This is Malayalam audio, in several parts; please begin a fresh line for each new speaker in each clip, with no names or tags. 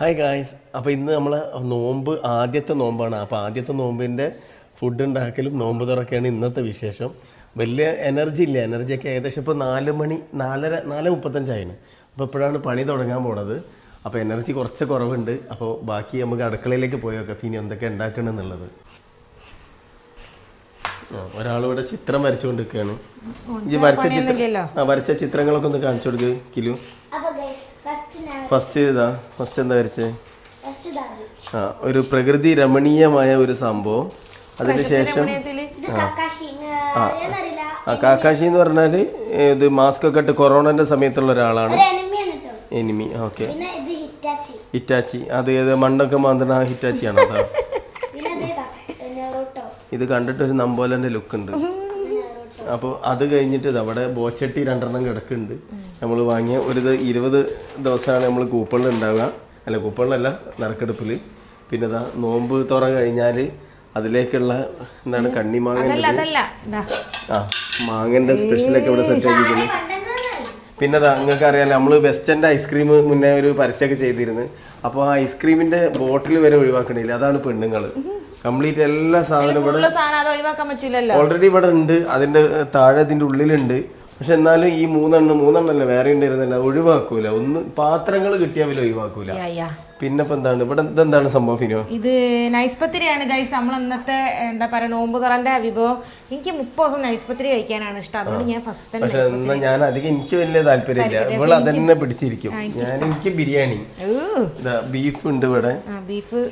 ഹായ് ഗായ്സ് അപ്പോൾ ഇന്ന് നമ്മൾ നോമ്പ് ആദ്യത്തെ നോമ്പാണ്. അപ്പോൾ ആദ്യത്തെ നോമ്പിന്റെ ഫുഡ് ഉണ്ടാക്കലും നോമ്പ് തുറക്കുകയാണ് ഇന്നത്തെ വിശേഷം. വലിയ എനർജി ഇല്ല. എനർജിയൊക്കെ ഏകദേശം ഇപ്പോൾ നാല് മണി നാലര നാല് മുപ്പത്തഞ്ചായിന്. അപ്പോൾ ഇപ്പോഴാണ് പണി തുടങ്ങാൻ പോണത്. അപ്പോൾ എനർജി കുറച്ച് കുറവുണ്ട്. അപ്പോൾ ബാക്കി നമുക്ക് അടുക്കളയിലേക്ക് പോയൊക്കെ ഇനി എന്തൊക്കെ ഉണ്ടാക്കണം എന്നുള്ളത്. ആ, ഒരാളിവിടെ ചിത്രം വരച്ചുകൊണ്ടിരിക്കുകയാണ്. ഈ വരച്ച ചിത്രം ആ വരച്ച ചിത്രങ്ങളൊക്കെ ഒന്ന് കാണിച്ചു കൊടുക്ക് കിലു.
ഫസ്റ്റ് ചെയ്താ
ഫസ്റ്റ് എന്താ വരച്ചേ? ആ ഒരു പ്രകൃതി രമണീയമായ ഒരു സംഭവം. അതിനുശേഷം ആ. കാക്കാശി എന്ന് പറഞ്ഞാൽ ഇത് മാസ്ക് ഒക്കെ ഇട്ട് കൊറോണന്റെ സമയത്തുള്ള ഒരാളാണ്. Enemy okay
Hitachi.
ഹിറ്റാച്ചി. അത് ഏത് മണ്ണൊക്കെ മാന്തണ ഹിറ്റാച്ചി
ആണോ ഇത്
കണ്ടിട്ട് ഒരു നമ്പോലന്റെ ലുക്ക് ഉണ്ട്. അപ്പോൾ അത് കഴിഞ്ഞിട്ട് അവിടെ ബോച്ചട്ടി രണ്ടെണ്ണം കിടക്കുന്നുണ്ട്. നമ്മൾ വാങ്ങിയ ഒരു ഇരുപത് ദിവസമാണ് നമ്മൾ കൂപ്പണിൽ ഉണ്ടാവുക. അല്ല കൂപ്പണിലല്ല നറുക്കെടുപ്പിൽ പിന്നെ ഇതാ നോമ്പ് തുറ കഴിഞ്ഞാൽ അതിലേക്കുള്ള എന്താണ് കണ്ണിമാങ്ങ ആ മാങ്ങന്റെ സ്പെഷ്യലൊക്കെ ഇവിടെ സെറ്റ് ആക്കിയിട്ടുണ്ട്. പിന്നെ അതാ നിങ്ങൾക്ക് അറിയാലോ നമ്മൾ വെസ്റ്റന്റെ ഐസ്ക്രീം മുന്നേ ഒരു പരസ്യമൊക്കെ ചെയ്തിരുന്നു. അപ്പോൾ ആ ഐസ്ക്രീമിന്റെ ബോട്ടിൽ വരെ ഒഴിവാക്കണില്ല. അതാണ് പെണ്ണുങ്ങൾ കംപ്ലീറ്റ് എല്ലാ സാധനവും ഇവിടെ ഓൾറെഡി ഇവിടെ ഉണ്ട്. അതിന്റെ താഴെ അതിന്റെ ഉള്ളിലുണ്ട്. പക്ഷെ എന്നാലും ഈ മൂന്നെണ്ണം മൂന്നെണ്ണല്ലേ വേറെ ഉണ്ടായിരുന്നില്ല. ഒഴിവാക്കൂല. ഒന്ന് പാത്രങ്ങൾ കിട്ടിയാൽ ഒഴിവാക്കൂല. പിന്നെ എന്താണ്? ഇവിടെ ഇതെന്താണ് സംഭവം ഫിനോ?
ഇത് നൈസ്പത്രിയാണ് ഗൈസ്. നമ്മൾ ഇന്നത്തെ എന്താ പറയാ നോമ്പ് തുറന്റെ വിഭവം എനിക്ക് മുപ്പത് ദിവസം നൈസ്പത്തിരി കഴിക്കാനാണ് ഇഷ്ടം. അതുകൊണ്ട് ഞാൻ ഫസ്റ്റ്
പക്ഷെ എന്നാ ഞാൻ അധികം എനിക്ക് വലിയ താല്പര്യമില്ല. ഇവൾ അതന്നെ പിടിച്ചിരിക്കും. ഞാൻ എനിക്ക് ബിരിയാണി. ബീഫ് ഉണ്ട് ഇവിടെ.
ബീഫ്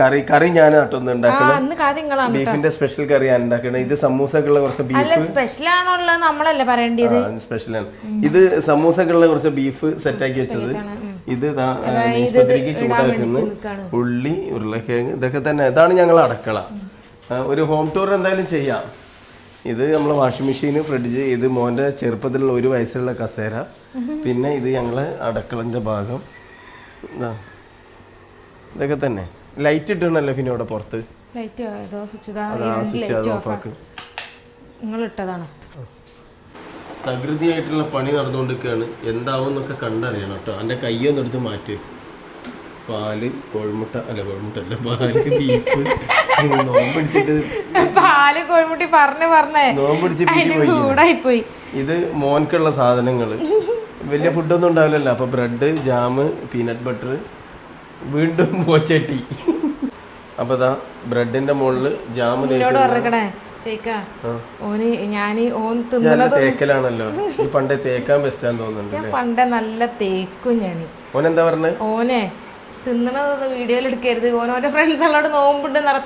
കറി കറി ഞാൻ കേട്ടോ ഒന്ന്
ആ
ഉണ്ടാക്കുന്നത് ബീഫിന്റെ സ്പെഷ്യൽ കറി ഞാൻ ഉണ്ടാക്കുന്നത് ഇത് സമൂസക്കുള്ള കുറച്ച് ബീഫ്.
സ്പെഷ്യൽ ആണോ നമ്മളല്ലേ പറയേണ്ടത്?
സ്പെഷ്യലാണ് ഇത് സമൂസക്കുള്ള കുറച്ച് ബീഫ് സെറ്റാക്കി വെച്ചത്. ഇത് നെയ്സ്പത്തിരിക്ക് ചൂടാക്കുന്നു ഉള്ളി ഉരുളക്കിഴങ്ങ് ഇതൊക്കെ തന്നെ. ഇതാണ് ഞങ്ങൾ അടക്കള. ഒരു ഹോം ടൂർ എന്തായാലും ചെയ്യാം. ഇത് നമ്മൾ വാഷിംഗ് മെഷീൻ ഫ്രിഡ്ജ് ഇത് മോന്റെ ചെറുപ്പത്തിലുള്ള ഒരു വയസ്സുള്ള കസേര. പിന്നെ ഇത് ഞങ്ങളെ അടക്കളന്റെ ഭാഗം. എന്താ ഇതൊക്കെ തന്നെ. ലൈറ്റ് ഇട്ടണല്ലോ പിന്നെ ഇവിടെ പുറത്ത്.
ലൈറ്റ് സ്വിച്ച്
ഓഫ് ആക്കും.
നിങ്ങൾ ഇട്ടതാണ്
തകൃതിയായിട്ടുള്ള പണി നടന്നുകൊണ്ടിരിക്കുകയാണ്. എന്താവും എന്നൊക്കെ കണ്ടറിയണം കേട്ടോ. എന്റെ കയ്യൊന്നും എടുത്ത് മാറ്റി. പാൽ കോഴിമുട്ട അല്ല കോഴിമുട്ട അല്ല പാൽ ബീഫ് നോമ്പടിച്ചിട്ട്
പാൽ കോഴിമുട്ടി പറഞ്ഞു പറഞ്ഞേ.
നോമ്പടിച്ച്
പോയി
ഇത് മോൻക്കുള്ള സാധനങ്ങൾ വലിയ ഫുഡൊന്നും ഉണ്ടാവില്ലല്ലോ. അപ്പോൾ ബ്രെഡ് ജാമ് പീനട്ട് ബട്ടർ വീണ്ടും പോച്ചട്ടി. അപ്പോൾ ദാ ബ്രെഡിന്റെ മുകളിൽ ജാമ്
ഓന് ഞാൻ ഓൻ
തേക്കലാണല്ലോ. പണ്ടേ തേക്കാൻ ബെസ്റ്റാന്ന് തോന്നുന്നുണ്ട്
ഞാൻ പണ്ടേ നല്ല തേക്കും ഞാൻ
ഓൻ എന്താ പറഞ്ഞത്
ഓനെ വീഡിയോയിൽ എടുക്കരുത്. നോമ്പുണ്ട് നിറ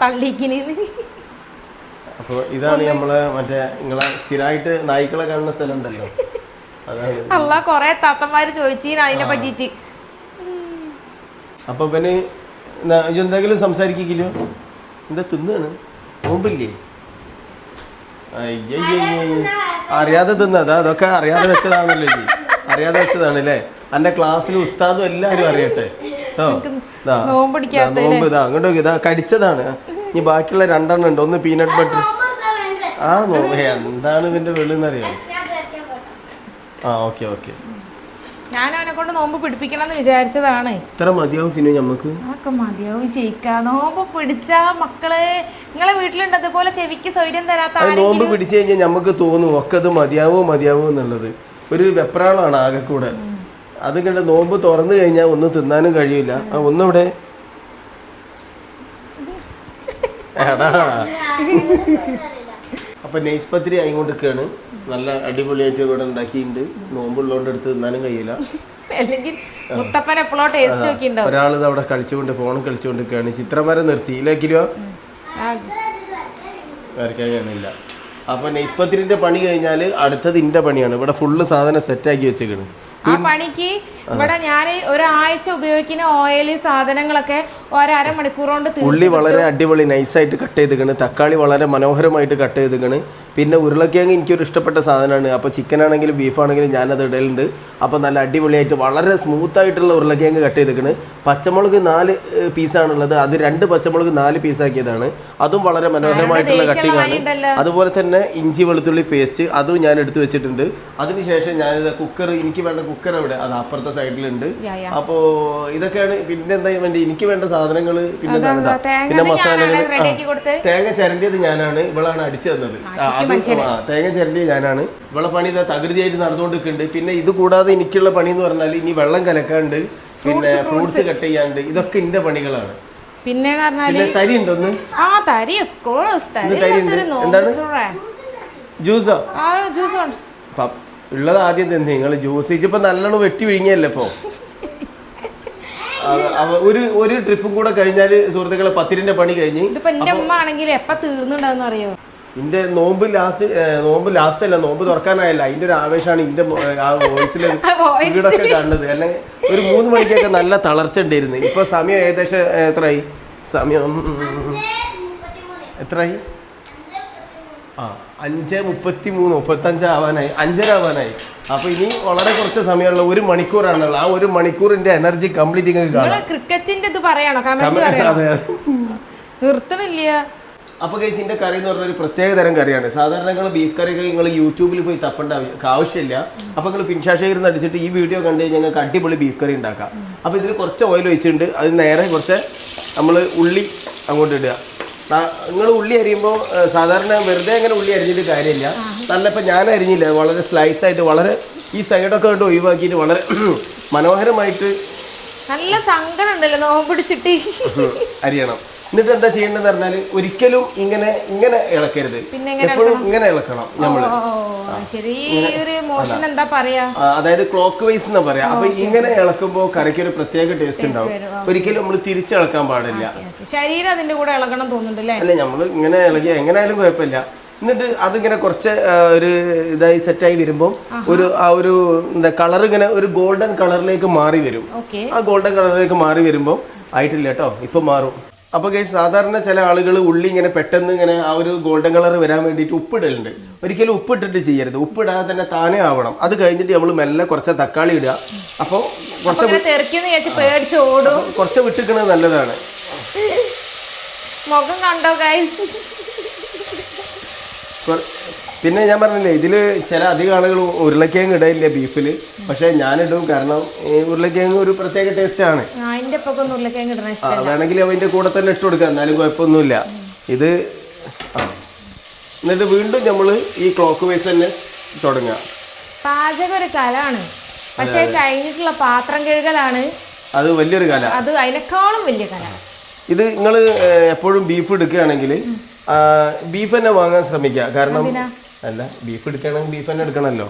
അപ്പോൾ ഇതാണ് നമ്മളെ മറ്റേ നിങ്ങളെ സ്ഥിരമായിട്ട് നായ്ക്കളെ കാണുന്ന സ്ഥലം ഉണ്ടല്ലോ
അല്ല കൊറേ താത്തന്മാര് ചോദിച്ചീന അതിനെ പറ്റിട്ട്
അപ്പൊ പിന്നെ എന്തെങ്കിലും സംസാരിക്കില്ലോ എന്താ തിന്നാണ്? നോമ്പില്ലേ. അറിയാതെ തിന്നതാ അതൊക്കെ അറിയാതെ വെച്ചതാണല്ലോ ജി അറിയാതെ വെച്ചതാണ് അല്ലേ അന്റെ ക്ലാസ്സിൽ ഉസ്താദും എല്ലാരും അറിയട്ടെ
നോമ്പ്
ഇതാ അങ്ങോട്ട്. ഇതാ കടിച്ചതാണ് ഇനി ബാക്കിയുള്ള രണ്ടെണ്ണം ഉണ്ട് ഒന്ന് പീനട്ട് ബട്ടർ ആ നോമ്പ് എന്താണ് ഇവന്റെ വെളിന്നറിയാം ആ ഓക്കെ ഓക്കെ
ഞാൻ അവനെ കൊണ്ട് നോമ്പ് പിടിപ്പിക്കണം എന്ന് വിചാരിച്ചതാണ്.
ഇത്ര മതിയാവും ഫിനു നമുക്ക്
അതൊക്കെ മതിയാവും ചെയ്യിക്ക നോമ്പ് പിടിച്ച മക്കളെ നിങ്ങളെ വീട്ടിലുണ്ട് അതുപോലെ ചെവിക്ക് സൗര്യം തരാത്ത
അത്
ആരെങ്കിലും
നോമ്പ് പിടിച്ചു കഴിഞ്ഞാൽ നമുക്ക് തോന്നും ഒക്കെ അത് മതിയാവോ മതിയാവോ എന്നുള്ളത്. ഒരു വെപ്രാളാണ് ആകെ കൂടെ. അത് കണ്ട് നോമ്പ് തുറന്നു കഴിഞ്ഞാൽ ഒന്നും തിന്നാനും കഴിയില്ല ആ ഒന്നിവിടെ. എടാ. അപ്പൊ നെയ്സ്പത്രി പത്തിരി ആയിക്കൊണ്ടിരിക്കുകയാണ് നല്ല അടിപൊളിയായിട്ട് ഇവിടെ ഉണ്ടാക്കിയിട്ടുണ്ട് നോമ്പുള്ളതുകൊണ്ട് എടുത്ത് തിന്നാനും കഴിയില്ല.
അല്ലെങ്കിൽ മുത്തപ്പൻ എപ്പോഴോ ടേസ്റ്റ് ഒക്കെ ഉണ്ടാവും
ഒരാൾ ഇത് അവിടെ കളിച്ചുകൊണ്ട് ഫോൺ കളിച്ചുകൊണ്ടിരിക്കുകയാണ്. ചിത്രം വരെ നിർത്തി ഇല്ലേക്കിലോ കഴിയുന്നില്ല. അപ്പൊ നെയ്സ്പത്രിന്റെ പണി കഴിഞ്ഞാൽ അടുത്തത് ഇന്റെ പണിയാണ്. ഇവിടെ ഫുള്ള് സാധനം സെറ്റ് ആക്കി വെച്ചേക്കണ്.
ആ പണിക്ക് ഇവിടെ ഞാൻ ഒരാഴ്ച ഉപയോഗിക്കുന്ന ഓയിൽ സാധനങ്ങളൊക്കെ ഒരമണിക്കൂർ കൊണ്ട് തീർന്നു
ഉള്ളി വളരെ അടിപൊളി നൈസായിട്ട് കട്ട് ചെയ്തിക്കണ്. തക്കാളി വളരെ മനോഹരമായിട്ട് കട്ട് ചെയ്തിക്കണ്. പിന്നെ ഉരുളക്കിഴങ്ങ് എനിക്കൊരു ഇഷ്ടപ്പെട്ട സാധനമാണ്. അപ്പോൾ ചിക്കൻ ആണെങ്കിലും ബീഫ് ആണെങ്കിലും ഞാനത് ഇടലുണ്ട്. അപ്പോൾ നല്ല അടിപൊളിയായിട്ട് വളരെ സ്മൂത്ത് ആയിട്ടുള്ള ഉരുളക്കിഴങ്ങ് കട്ട് ചെയ്തിക്കണ്. പച്ചമുളക് നാല് പീസാണുള്ളത് അത് രണ്ട് പച്ചമുളക് നാല് പീസാക്കിയതാണ് അതും വളരെ മനോഹരമായിട്ടുള്ള കട്ടിങ് ആണ്. അതുപോലെ തന്നെ ഇഞ്ചി വെളുത്തുള്ളി പേസ്റ്റ് അതും ഞാൻ എടുത്തു വെച്ചിട്ടുണ്ട്. അതിനുശേഷം ഞാനിത് കുക്കർ എനിക്ക് വേണ്ട കുക്കർ അവിടെ അത് അപ്പുറത്തെ സൈഡിലുണ്ട്. അപ്പോ ഇതൊക്കെയാണ് പിന്നെ എന്താ വേണ്ടി എനിക്ക് വേണ്ട സാധനങ്ങൾ പിന്നെ പിന്നെ മസാലകൾ. തേങ്ങ ചിരണ്ടിയത് ഞാനാണ്. ഇവളാണ് അടിച്ചു തന്നത്. തേങ്ങ ചിരണ്ടിയത് ഞാനാണ്. ഇവളെ പണി ഇതാ തകൃതിയായിട്ട് നടന്നുകൊണ്ടിരിക്കുന്നുണ്ട്. പിന്നെ ഇത് കൂടാതെ എനിക്കുള്ള പണി എന്ന് പറഞ്ഞാൽ ഇനി വെള്ളം കലക്കാണ്ട് പിന്നെ ഫ്രൂട്ട്സ് കട്ട് ചെയ്യാണ്ട് ഇതൊക്കെ എന്റെ പണികളാണ്.
പിന്നെ
തരി ഉണ്ടോന്ന്
ആ തരി ഓഫ് കോഴ്സ് തരി
എന്താണ്? ജ്യൂസോ? ഉള്ളത് ആദ്യം തന്നെ. നിങ്ങൾ ജ്യൂസ് ഇപ്പൊ നല്ലോണം വെട്ടി വിഴിഞ്ഞല്ലേ ഇപ്പോ? ഒരു ഒരു ട്രിപ്പും കൂടെ കഴിഞ്ഞാൽ സുഹൃത്തുക്കളെ പത്തിരിന്റെ പണി കഴിഞ്ഞ്.
ഇതിപ്പോ എന്റെ അമ്മ ആണെങ്കിൽ എപ്പ തീർന്നുണ്ടാവും അറിയോ?
ഇന്റെ നോമ്പ് ലാസ്റ്റ് നോമ്പ് ലാസ്റ്റ് അല്ല നോമ്പ് തുറക്കാനായല്ല. അതിന്റെ ഒരു ആവേശമാണ് ഇന്റെ ആ വോയിസിൽ. വീടൊക്കെ കണ്ടത് അല്ലെങ്കിൽ ഒരു മൂന്ന് മണിക്കൊക്കെ നല്ല തളർച്ച ഉണ്ടായിരുന്നു. ഇപ്പൊ സമയം ഏകദേശം എത്രയായി സമയം എത്രയായി ആ അഞ്ച് മുപ്പത്തി മൂന്ന് മുപ്പത്തഞ്ച് ആവാനായി അഞ്ചര ആവാനായി. അപ്പൊ ഇനി വളരെ കുറച്ച് സമയമുള്ള ഒരു മണിക്കൂറാണുള്ളത്. ആ ഒരു മണിക്കൂറിന്റെ എനർജി കംപ്ലീറ്റ് കാണാം.
ക്രിക്കറ്റിന്റെ ഇത് പറയണോ? നിർത്തണില്ല.
അപ്പൊ കേസ് ഇതിന്റെ കറി എന്ന് പറഞ്ഞ ഒരു പ്രത്യേക തരം കറിയാണ്. സാധാരണ നിങ്ങൾ ബീഫ് കറിയൊക്കെ നിങ്ങൾ യൂട്യൂബിൽ പോയി തപ്പേണ്ട ആവശ്യമില്ല. അപ്പൊ നിങ്ങൾ പിൻശാശേഖരം അടിച്ചിട്ട് ഈ വീഡിയോ കണ്ടു കഴിഞ്ഞാൽ ഞങ്ങൾക്ക് അടിപൊളി ബീഫ് കറി ഉണ്ടാക്കാം. അപ്പൊ ഇതിൽ കുറച്ച് ഓയിൽ ഒഴിച്ചിട്ടുണ്ട്. അത് നേരെ കുറച്ച് നമ്മൾ ഉള്ളി അങ്ങോട്ട് ഇടുക. നിങ്ങൾ ഉള്ളി അരിയുമ്പോൾ സാധാരണ വെറുതെ അങ്ങനെ ഉള്ളി അരിഞ്ഞിട്ട് കാര്യമില്ല. നല്ല ഇപ്പം ഞാൻ അരിഞ്ഞില്ല. വളരെ സ്ലൈസ് ആയിട്ട് വളരെ ഈ സൈഡൊക്കെ കണ്ട് ഒഴിവാക്കിയിട്ട് വളരെ മനോഹരമായിട്ട്
നല്ല സങ്കടം ഉണ്ടല്ലോ നോമ്പിടിച്ചിട്ട്
അരിയണം. എന്നിട്ട് എന്താ ചെയ്യേണ്ടതെന്ന് പറഞ്ഞാൽ ഒരിക്കലും ഇങ്ങനെ ഇങ്ങനെ ഇളക്കരുത്. എപ്പോഴും ഇങ്ങനെ ഇളക്കണം നമ്മൾ അതായത് ക്ലോക്ക് വൈസ് എന്നാ പറയാ. അപ്പൊ ഇങ്ങനെ ഇളക്കുമ്പോ കറിക്ക് ഒരു പ്രത്യേക ടേസ്റ്റ് ഉണ്ടാവും. ഒരിക്കലും നമ്മൾ തിരിച്ചിളക്കാൻ പാടില്ല.
ശരീരം അതിന്റെ കൂടെ ഇളകണം തോന്നുന്നുണ്ട് അല്ലെ?
നമ്മൾ ഇങ്ങനെ ഇളകിയ എങ്ങനെയായാലും കുഴപ്പമില്ല. എന്നിട്ട് അതിങ്ങനെ കുറച്ച് ഒരു ഇതായി സെറ്റായി വരുമ്പോൾ ഒരു ആ ഒരു എന്താ കളർ ഇങ്ങനെ ഒരു ഗോൾഡൻ കളറിലേക്ക് മാറി വരും. ആ ഗോൾഡൻ കളറിലേക്ക് മാറി വരുമ്പോൾ ആയിട്ടില്ല കേട്ടോ. ഇപ്പൊ മാറും. അപ്പൊ ഗൈസ് സാധാരണ ചില ആളുകൾ ഉള്ളി ഇങ്ങനെ പെട്ടെന്ന് ഇങ്ങനെ ആ ഒരു ഗോൾഡൻ കളർ വരാൻ വേണ്ടിയിട്ട് ഉപ്പിടലുണ്ട്. ഒരിക്കലും ഉപ്പിട്ടിട്ട് ചെയ്യരുത്. ഉപ്പിടാതെ തന്നെ താനേ ആവണം. അത് കഴിഞ്ഞിട്ട് നമ്മൾ മെല്ലെ കുറച്ച് തക്കാളി ഇടുക. അപ്പോൾ
അപ്പൊ
കുറച്ച് കുറച്ച് വിട്ടിക്കണത് നല്ലതാണ്.
മുഖം കണ്ടോ ഗൈസ്
പിന്നെ ഞാൻ പറഞ്ഞില്ലേ ഇതിൽ ചില അധികം ആളുകൾ ഉരുളക്കിഴങ്ങ് ഇടയില്ല ബീഫിൽ പക്ഷെ ഞാനിടും. കാരണം ഉരുളക്കിഴങ്ങ് ഒരു പ്രത്യേക ടേസ്റ്റ് ആണ്. വേണമെങ്കിൽ അതിന്റെ കൂടെ തന്നെ ഇട്ട് കൊടുക്കാം എന്നാലും കുഴപ്പമൊന്നുമില്ല. ഇത് ആ. എന്നിട്ട് വീണ്ടും നമ്മൾ ഈ ക്ലോക്ക് വൈസ് തന്നെ തുടങ്ങാം.
പാചക ഒരു കലാണ് പക്ഷെ കഴിഞ്ഞിട്ടുള്ള പാത്രം കഴുകലാണ്.
അത് വലിയൊരു കല.
അത് അതിനേക്കാളും വലിയ കല.
ഇത് നിങ്ങൾ എപ്പോഴും ബീഫ് എടുക്കുകയാണെങ്കിൽ ബീഫ് തന്നെ വാങ്ങാൻ ശ്രമിക്കുക. കാരണം അല്ല ബീഫ് എടുക്കുകയാണെങ്കിൽ ബീഫ് തന്നെ എടുക്കണമല്ലോ.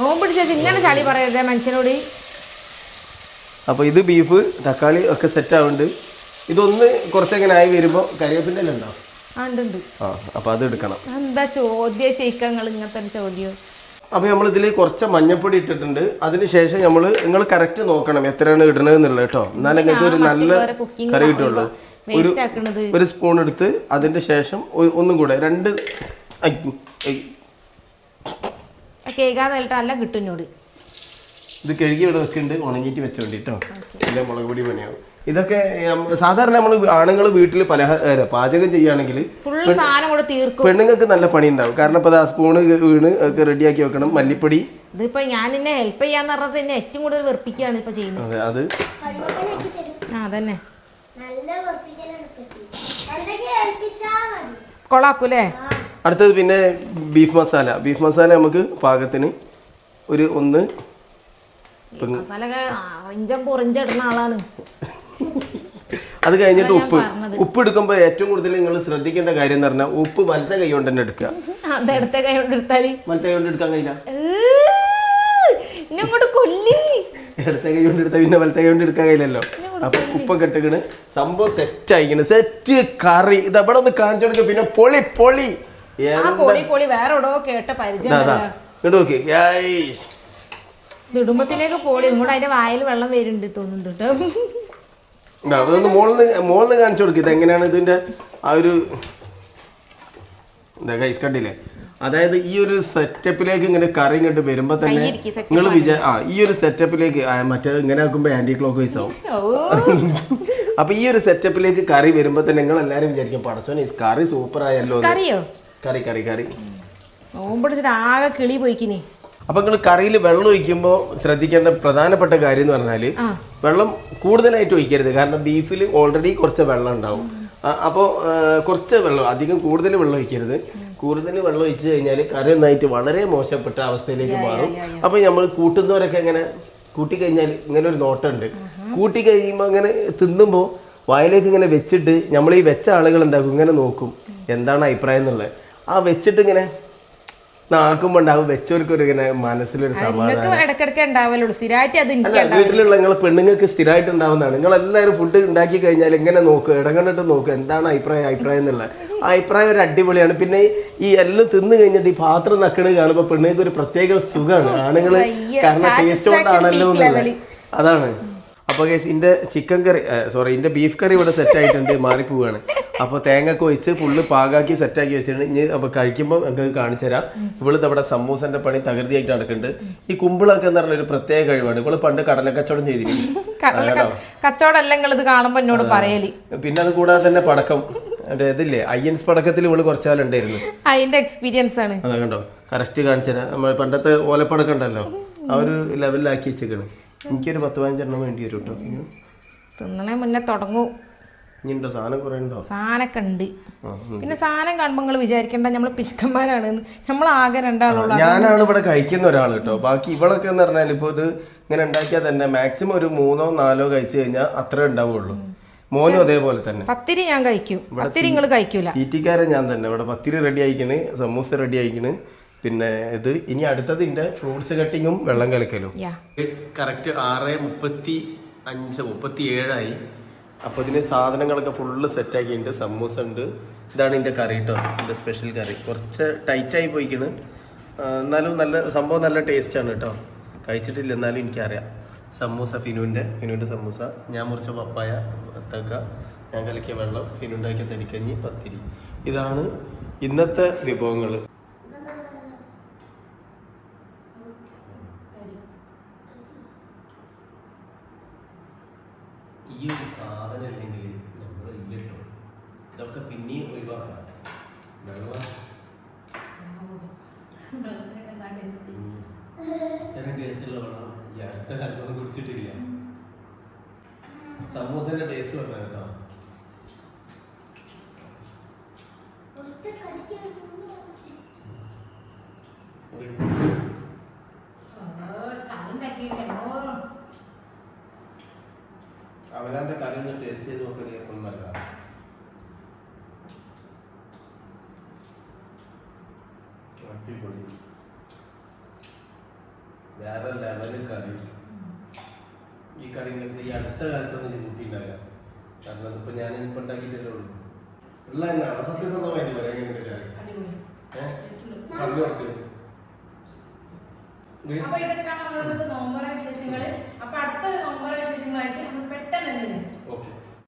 നോമ്പിടിച്ച ഇങ്ങനെ ചളി പറയരുതേ മനുഷ്യനോട്.
അപ്പോൾ ഇത് ബീഫ് തക്കാളി ഒക്കെ സെറ്റ് ആവുന്നുണ്ട് ഇതൊന്ന് കുറച്ചെങ്ങനെ ആയി വരുമ്പോൾ
കരിവേപ്പിന്റെ ഉണ്ടോ?
ആ അപ്പോൾ അത് എടുക്കണം.
എന്താ ചോദ്യം ശയിക്കങ്ങൾ ഇങ്ങനത്തെ ചോദ്യം?
അപ്പോൾ നമ്മൾ ഇതിൽ കുറച്ച് മഞ്ഞപ്പൊടി ഇട്ടിട്ടുണ്ട്. അതിനുശേഷം നമ്മൾ നിങ്ങൾ കറക്റ്റ് നോക്കണം എത്രയാണ് ഇടണത് എന്നുള്ളത് കേട്ടോ. എന്നാൽ നിങ്ങൾക്ക് ഒരു നല്ല കറി കിട്ടുള്ളൂ. ഒരു ഒരു സ്പൂൺ എടുത്ത് അതിന്റെ ശേഷം ഒന്നും കൂടെ രണ്ട്.
കേൾക്കാതെ നേരിട്ട് നല്ല കിട്ടും എന്നോട്
ഇത് കഴുകി ഇവിടെ വെക്കുന്നുണ്ട്. ഉണങ്ങിയിട്ട് വെച്ചോണ്ടി കേട്ടോ. ഇല്ല മുളക് പൊടി പണിയാവും. ഇതൊക്കെ സാധാരണ നമ്മൾ ആണുങ്ങൾ വീട്ടിൽ പലഹാര പാചകം ചെയ്യുകയാണെങ്കിൽ പെണ്ണുങ്ങൾക്ക് നല്ല പണി ഉണ്ടാവും കാരണം ഇപ്പൊ സ്പൂണ് വീണ് ഒക്കെ റെഡിയാക്കി വെക്കണം. മല്ലിപ്പൊടി.
ഇതിപ്പോ ഞാൻ നിന്നെ ഹെൽപ്പ് ചെയ്യാന്ന് പറഞ്ഞത് എന്നെ ഏറ്റവും കൂടുതൽ വെറുപ്പിക്കുകയാണ് ഇപ്പൊ ചെയ്യുന്നത്.
അതെ അത്.
കടുവപ്പനാക്കി തരും
ആ അതന്നെ കൊളാക്കൂലേ?
അടുത്തത് പിന്നെ ബീഫ് മസാല. ബീഫ് മസാല നമുക്ക് പാകത്തിന് ഒരു ഒന്ന്
പൊറിഞ്ചിടുന്ന ആളാണ്.
അത് കഴിഞ്ഞിട്ട് ഉപ്പ്. ഉപ്പ് എടുക്കുമ്പോൾ ഏറ്റവും കൂടുതൽ നിങ്ങൾ ശ്രദ്ധിക്കേണ്ട കാര്യം എന്ന് പറഞ്ഞാൽ ഉപ്പ് വലത്തെ കൈ കൊണ്ട് തന്നെ എടുക്കുക.
അതെടുത്ത കൈ കൊണ്ട് എടുത്താൽ
വലത്തെ കൈ കൊണ്ട് എടുക്കാൻ കഴിയില്ല.
ഇങ്ങോട്ട് കൊല്ലി.
ഇടത്തെ കൈ കൊണ്ട് എടുത്താൽ പിന്നെ വലത്തെ കൈ കൊണ്ട് എടുക്കാൻ കഴിയില്ലല്ലോ. അപ്പൊ ഉപ്പൊക്കെ ഇട്ടിക്കണ് സംഭവം സെറ്റ് ആയിക്കണ്. സെറ്റ് കറി. ഇത് അവിടെ ഒന്ന് കാണിച്ചു കൊടുക്കുക പിന്നെ പൊളി പൊളി.
പൊളി പൊളി വേറെ കേട്ട പരിചയം.
നോക്കി.
ഇത് ഇടുമ്പത്തിലേക്ക് പോളി ഇങ്ങോട്ട് അതിന്റെ വായിൽ വെള്ളം വരുന്നുണ്ട് തോന്നുന്നുണ്ട് കേട്ടോ
അതൊന്ന് മോളിന്ന് മോളിന്ന് കാണിച്ചു കൊടുക്കുക ഇതെങ്ങനെയാണ് ഇതിന്റെ ആ ഒരു കൈസ് കണ്ടില്ലേ? അതായത് ഈ ഒരു സെറ്റപ്പിലേക്ക് ഇങ്ങനെ കറി ഇങ്ങോട്ട് വരുമ്പോ തന്നെ നിങ്ങൾ വിചാ ആ ഈ ഒരു സെറ്റപ്പിലേക്ക് മറ്റേ ഇങ്ങനെ ആക്കുമ്പോ ആന്റി ക്ലോക്ക് വൈസ് ആവും അപ്പൊ ഈ ഒരു സെറ്റപ്പിലേക്ക് കറി വരുമ്പോ തന്നെ നിങ്ങൾ എല്ലാരും വിചാരിക്കും പടച്ചോനെ ഈ കറി സൂപ്പർ ആയല്ലോ കറി
കറിയോ?
കറി കറി കറി.
നോമ്പിടിച്ചിട്ട് ആകെ കിളി പോയിക്കിനി.
അപ്പൊ നിങ്ങൾ കറിയിൽ വെള്ളം ഒഴിക്കുമ്പോൾ ശ്രദ്ധിക്കേണ്ട പ്രധാനപ്പെട്ട കാര്യം എന്ന് പറഞ്ഞാൽ വെള്ളം കൂടുതലായിട്ട് ഒഴിക്കരുത്. കാരണം ബീഫിൽ ഓൾറെഡി കുറച്ച് വെള്ളം ഉണ്ടാവും. അപ്പോൾ കുറച്ച് വെള്ളം അധികം കൂടുതൽ വെള്ളം ഒഴിക്കരുത്. കൂടുതൽ വെള്ളം ഒഴിച്ചു കഴിഞ്ഞാൽ കറി ഒന്നായിട്ട് വളരെ മോശപ്പെട്ട അവസ്ഥയിലേക്ക് മാറും. അപ്പൊ നമ്മൾ കൂട്ടുന്നവരൊക്കെ ഇങ്ങനെ കൂട്ടിക്കഴിഞ്ഞാൽ ഇങ്ങനെ ഒരു നോട്ടമുണ്ട്. കൂട്ടി കഴിയുമ്പോൾ അങ്ങനെ തിന്നുമ്പോൾ വായിലേക്ക് ഇങ്ങനെ വെച്ചിട്ട് നമ്മൾ ഈ വെച്ച ആളുകൾ എന്താക്കും? ഇങ്ങനെ നോക്കും. എന്താണ് അഭിപ്രായം എന്നുള്ളത്? ആ വെച്ചിട്ട് ഇങ്ങനെ നാക്കുമ്പോൾ ഉണ്ടാവും വെച്ചവർക്ക് ഒരു ഇങ്ങനെ മനസ്സിലൊരു സമാധാനം.
നിങ്ങൾക്ക് ഇടക്കിടക്ക് ഉണ്ടാവലുള്ളൂ. സ്ഥിരമായിട്ട് അത് എനിക്ക്
വീട്ടിലുള്ള നിങ്ങൾ പെണ്ണുങ്ങൾക്ക് സ്ഥിരമായിട്ട് ഉണ്ടാവുന്നതാണ് നിങ്ങൾ എല്ലാവരും ഫുഡ് ഉണ്ടാക്കി കഴിഞ്ഞാൽ എങ്ങനെ നോക്കുക ഇടം കണ്ടിട്ട് നോക്കുക എന്താണ് അഭിപ്രായം? അഭിപ്രായം എന്നുള്ളത് ആ അഭിപ്രായം ഒരു അടിപൊളിയാണ്. പിന്നെ ഈ എല്ലാം തിന്നു കഴിഞ്ഞിട്ട് ഈ പാത്രം നക്കണത് കാണുമ്പോൾ പെണ്ണുങ്ങൾക്ക് ഒരു പ്രത്യേക സുഖമാണ് ആണുങ്ങൾ. കാരണം ടേസ്റ്റ് കൊണ്ടാണല്ലോ. അതാണ്. അപ്പോൾ കേസ് ഇതിന്റെ ചിക്കൻ കറി സോറി ഇന്റെ ബീഫ് കറി ഇവിടെ സെറ്റ് ആയിട്ടുണ്ട്. മാറിപ്പോവാണ്. അപ്പോൾ തേങ്ങ കൊഴിച്ച് ഫുള്ള് പാകാക്കി സെറ്റാക്കി വെച്ചിട്ടുണ്ട്. ഇനി അപ്പോൾ കഴിക്കുമ്പോൾ നിങ്ങൾക്ക് കാണിച്ചു തരാം. ഇവൾ നമ്മുടെ സമൂസന്റെ പണി തകൃതിയായിട്ട് നടക്കുന്നുണ്ട്. ഈ കുമ്പിളൊക്കെ എന്ന് പറഞ്ഞ ഒരു പ്രത്യേക കഴിവാണ്. ഇവൾ പണ്ട് കടലക്കച്ചവടം ചെയ്തിരിക്കും
കടല കച്ചവടം നിങ്ങൾ ഇത് കാണുമ്പോൾ എന്നോട് പറയൽ.
പിന്നെ അത് കൂടാതെ തന്നെ പടക്കം. ഇതില്ലേ? അയ്യൻസ് പടക്കത്തിൽ ഇവൾ കുറച്ചാലുണ്ടായിരുന്നു
അതിന്റെ എക്സ്പീരിയൻസ് ആണ്.
അതാ കണ്ടോ? കറക്റ്റ് കാണിച്ചു തരാം. നമ്മൾ പണ്ടത്തെ ഓലപ്പടക്കം ഉണ്ടല്ലോ. ആ ഒരു ലെവലിലാക്കി വെച്ചേക്കണ്. എനിക്കൊരു പത്ത് പതിനഞ്ചെണ്ണം വേണ്ടി വരും കേട്ടോ.
തിന്നണേ മുന്നേ തുടങ്ങൂ. സാധനമൊക്കെ ഉണ്ട്? പിന്നെ സാധനം കാണുമ്പോൾ നിങ്ങൾ വിചാരിക്കേണ്ട നമ്മൾ പിശുക്കന്മാരാണ് നമ്മൾ ആകെ രണ്ടാളുള്ള
ഞാനാണ് ഇവിടെ കഴിക്കുന്ന ഒരാൾ കേട്ടോ. ബാക്കി ഇവളൊക്കെ എന്ന് പറഞ്ഞാൽ ഇപ്പൊ ഇത് ഇങ്ങനെ ഉണ്ടാക്കിയാൽ തന്നെ മാക്സിമം ഒരു മൂന്നോ നാലോ കഴിച്ചു കഴിഞ്ഞാൽ അത്ര ഉണ്ടാവുള്ളൂ. മോനും അതേപോലെ തന്നെ.
പത്തിരി ഞാൻ കഴിക്കും. പത്തിരി നിങ്ങൾ കഴിക്കൂല.
തീറ്റിക്കാരൻ ഞാൻ തന്നെ. ഇവിടെ പത്തിരി റെഡി ആയിക്കണ് സമൂസ റെഡി ആയിക്കണ്. പിന്നെ ഇത് ഇനി അടുത്തത് ഇതിന്റെ ഫ്രൂട്ട്സ് കട്ടിങ്ങും വെള്ളം കലക്കലും. കറക്റ്റ് ആറ് മുപ്പത്തി അഞ്ച് മുപ്പത്തി ഏഴായി അപ്പോൾ ഇതിന് സാധനങ്ങളൊക്കെ ഫുള്ള് സെറ്റാക്കിയിട്ടുണ്ട് സമൂസ ഉണ്ട്. ഇതാണ് ഇതിന്റെ കറി കേട്ടോ ഇതിന്റെ സ്പെഷ്യൽ കറി. കുറച്ച് ടൈറ്റായി പോയിക്കണ്. എന്നാലും നല്ല സംഭവം നല്ല ടേസ്റ്റാണ് കേട്ടോ കഴിച്ചിട്ടില്ല എന്നാലും എനിക്കറിയാം. സമൂസ ഫിനുവിന്റെ ഫിനുവിന്റെ സമൂസ. ഞാൻ മുറിച്ച പപ്പായ തക്ക ഞാൻ കലക്കിയ വെള്ളം ഫിനുണ്ടാക്കിയ തരിക്കഞ്ഞി പത്തിരി. ഇതാണ് ഇന്നത്തെ വിഭവങ്ങൾ ഈ ഒരു സാധനം ഇല്ലെങ്കിൽ നമ്മൾ ഇല്ലട്ടോ ഇതൊക്കെ പിന്നെയും ഒഴിവാക്കാം വെള്ളം ഇത്തരം ടേസ്റ്റുള്ള വെള്ളം അടുത്ത കാലത്തൊന്നും കുടിച്ചിട്ടില്ല. സമൂസന്റെ ടേസ്റ്റ് പറഞ്ഞ കേട്ടോ. അവരാന്റെ കറി ഒന്ന് ടേസ്റ്റ് ചെയ്ത് നോക്കണേ ഒന്നല്ല നല്ല അടിപൊളി. വേറെ ലെവലും കറി. ഈ കറികളൊക്കെ ഈ അടുത്ത കാലത്തൊന്നും ചെയ്തിട്ടുണ്ടാവില്ല കാരണം അതിപ്പോ ഞാൻ ഇപ്പൊ ഉണ്ടാക്കിയിട്ടല്ലേ ഉള്ളു. ഉള്ള തന്നെയാണ് സത്യസന്ധമായിട്ട് പറയാം. എങ്ങനെ കറി? ഏഹ്
അപ്പൊ ഇതൊക്കെയാണ് നോമ്പറ വിശേഷങ്ങൾ അപ്പൊ അടുത്ത നോമ്പറ വിശേഷങ്ങളായിട്ട് നമ്മൾ പെട്ടെന്ന് തന്നെ